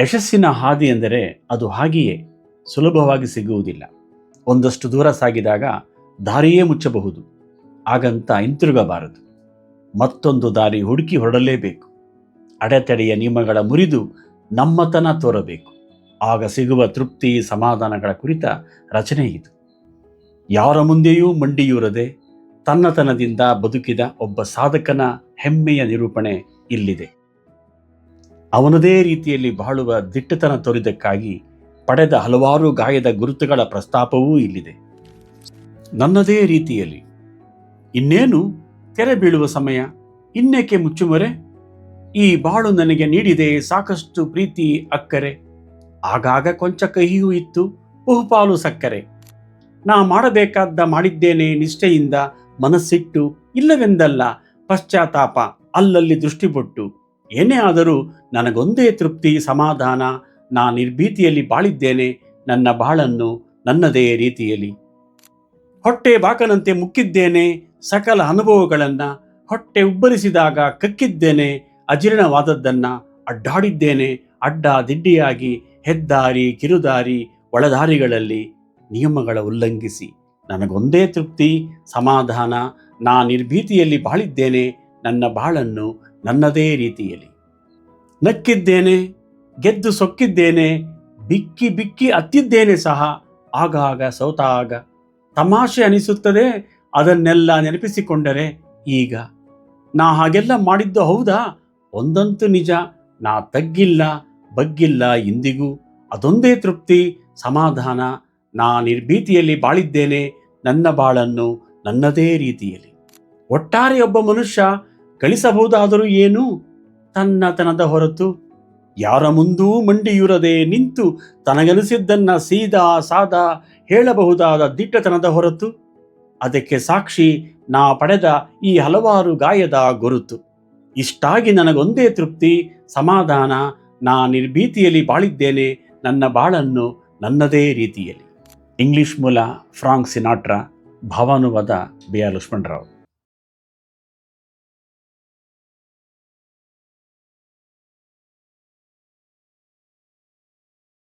ಯಶಸ್ಸಿನ ಹಾದಿ ಎಂದರೆ ಅದು ಹಾಗೆಯೇ ಸುಲಭವಾಗಿ ಸಿಗುವುದಿಲ್ಲ. ಒಂದಷ್ಟು ದೂರ ಸಾಗಿದಾಗ ದಾರಿಯೇ ಮುಚ್ಚಬಹುದು. ಹಾಗಂತ ಹಿಂತಿರುಗಬಾರದು. ಮತ್ತೊಂದು ದಾರಿ ಹುಡುಕಿ ಹೊರಡಲೇಬೇಕು. ಅಡೆತಡೆಯ ನಿಯಮಗಳ ಮುರಿದು ನಮ್ಮತನ ತೋರಬೇಕು. ಆಗ ಸಿಗುವ ತೃಪ್ತಿ, ಸಮಾಧಾನಗಳ ಕುರಿತ ರಚನೆ ಇದು. ಯಾರ ಮುಂದೆಯೂ ಮಂಡಿಯೂರದೆ ತನ್ನತನದಿಂದ ಬದುಕಿದ ಒಬ್ಬ ಸಾಧಕನ ಹೆಮ್ಮೆಯ ನಿರೂಪಣೆ ಇಲ್ಲಿದೆ. ಅವನದೇ ರೀತಿಯಲ್ಲಿ ಬಾಳುವ ದಿಟ್ಟತನ ತೋರಿದ್ದಕ್ಕಾಗಿ ಪಡೆದ ಹಲವಾರು ಗಾಯದ ಗುರುತುಗಳ ಪ್ರಸ್ತಾಪವೂ ಇಲ್ಲಿದೆ. ನನ್ನದೇ ರೀತಿಯಲ್ಲಿ, ಇನ್ನೇನು ತೆರೆ ಬೀಳುವ ಸಮಯ, ಇನ್ನೇಕೆ ಮುಚ್ಚುಮರೆ? ಈ ಬಾಳು ನನಗೆ ನೀಡಿದೆ ಸಾಕಷ್ಟು ಪ್ರೀತಿ, ಅಕ್ಕರೆ. ಆಗಾಗ ಕೊಂಚ ಕಹಿಯೂ ಇತ್ತು, ಬಹುಪಾಲು ಸಕ್ಕರೆ. ನಾ ಮಾಡಬೇಕಾದ್ದ ಮಾಡಿದ್ದೇನೆ ನಿಷ್ಠೆಯಿಂದ ಮನಸ್ಸಿಟ್ಟು, ಇಲ್ಲವೆಂದಲ್ಲ ಪಶ್ಚಾತ್ತಾಪ, ಅಲ್ಲಲ್ಲಿ ದೃಷ್ಟಿಪೊಟ್ಟು. ಏನೇ ಆದರೂ ನನಗೊಂದೇ ತೃಪ್ತಿ, ಸಮಾಧಾನ, ನಾ ನಿರ್ಭೀತಿಯಲ್ಲಿ ಬಾಳಿದ್ದೇನೆ, ನನ್ನ ಬಾಳನ್ನು ನನ್ನದೇ ರೀತಿಯಲ್ಲಿ. ಹೊಟ್ಟೆ ಬಾಕನಂತೆ ಮುಕ್ಕಿದ್ದೇನೆ, ಸಕಲ ಅನುಭವಗಳನ್ನು ಹೊಟ್ಟೆ ಉಬ್ಬರಿಸಿದಾಗ ಕಕ್ಕಿದ್ದೇನೆ, ಅಜೀರ್ಣವಾದದ್ದನ್ನು ಅಡ್ಡಾಡಿದ್ದೇನೆ, ಅಡ್ಡ ದಿಡ್ಡಿಯಾಗಿ ಹೆದ್ದಾರಿ, ಕಿರುದಾರಿ, ಒಳದಾರಿಗಳಲ್ಲಿ ನಿಯಮಗಳ ಉಲ್ಲಂಘಿಸಿ. ನನಗೊಂದೇ ತೃಪ್ತಿ, ಸಮಾಧಾನ, ನಾ ನಿರ್ಭೀತಿಯಲ್ಲಿ ಬಾಳಿದ್ದೇನೆ, ನನ್ನ ಬಾಳನ್ನು ನನ್ನದೇ ರೀತಿಯಲ್ಲಿ. ನಕ್ಕಿದ್ದೇನೆ, ಗೆದ್ದು ಸೊಕ್ಕಿದ್ದೇನೆ, ಬಿಕ್ಕಿ ಬಿಕ್ಕಿ ಅತ್ತಿದ್ದೇನೆ ಸಹ, ಆಗಾಗ ಸೋತಾಗ. ತಮಾಷೆ ಅನಿಸುತ್ತದೆ, ಅದನ್ನೆಲ್ಲ ನೆನಪಿಸಿಕೊಂಡರೆ ಈಗ. ನಾ ಹಾಗೆಲ್ಲ ಮಾಡಿದ್ದು ಹೌದಾ? ಒಂದಂತೂ ನಿಜ, ನಾ ತಗ್ಗಿಲ್ಲ, ಬಗ್ಗಿಲ್ಲ ಇಂದಿಗೂ. ಅದೊಂದೇ ತೃಪ್ತಿ, ಸಮಾಧಾನ. ನಾ ನಿರ್ಭೀತಿಯಲ್ಲಿ ಬಾಳಿದ್ದೇನೆ, ನನ್ನ ಬಾಳನ್ನು ನನ್ನದೇ ರೀತಿಯಲ್ಲಿ. ಒಟ್ಟಾರೆ ಒಬ್ಬ ಮನುಷ್ಯ ಗಳಿಸಬಹುದಾದರೂ ಏನು? ತನ್ನತನದ ಹೊರತು ಯಾರ ಮುಂದೂ ಮಂಡಿಯುರದೆ ನಿಂತು ತನಗನಿಸಿದ್ದನ್ನ ಸೀದಾ ಸಾದಾ ಹೇಳಬಹುದಾದ ದಿಟ್ಟತನದ ಹೊರತು ಅದಕ್ಕೆ ಸಾಕ್ಷಿ ನಾ ಪಡೆದ ಈ ಹಲವಾರು ಗಾಯದ ಗುರುತು. ಇಷ್ಟಾಗಿ ನನಗೊಂದೇ ತೃಪ್ತಿ, ಸಮಾಧಾನ, ನಾ ನಿರ್ಭೀತಿಯಲ್ಲಿ ಬಾಳಿದ್ದೇನೆ, ನನ್ನ ಬಾಳನ್ನು ನನ್ನದೇ ರೀತಿಯಲ್ಲಿ. ಇಂಗ್ಲಿಷ್ ಮೂಲ ಫ್ರಾಂಕ್ ಸಿನಾಟ್ರಾ ಭಾವಾನುವಾದ ಬಿ ಆರ್ ಲಕ್ಷ್ಮಣರಾವ್.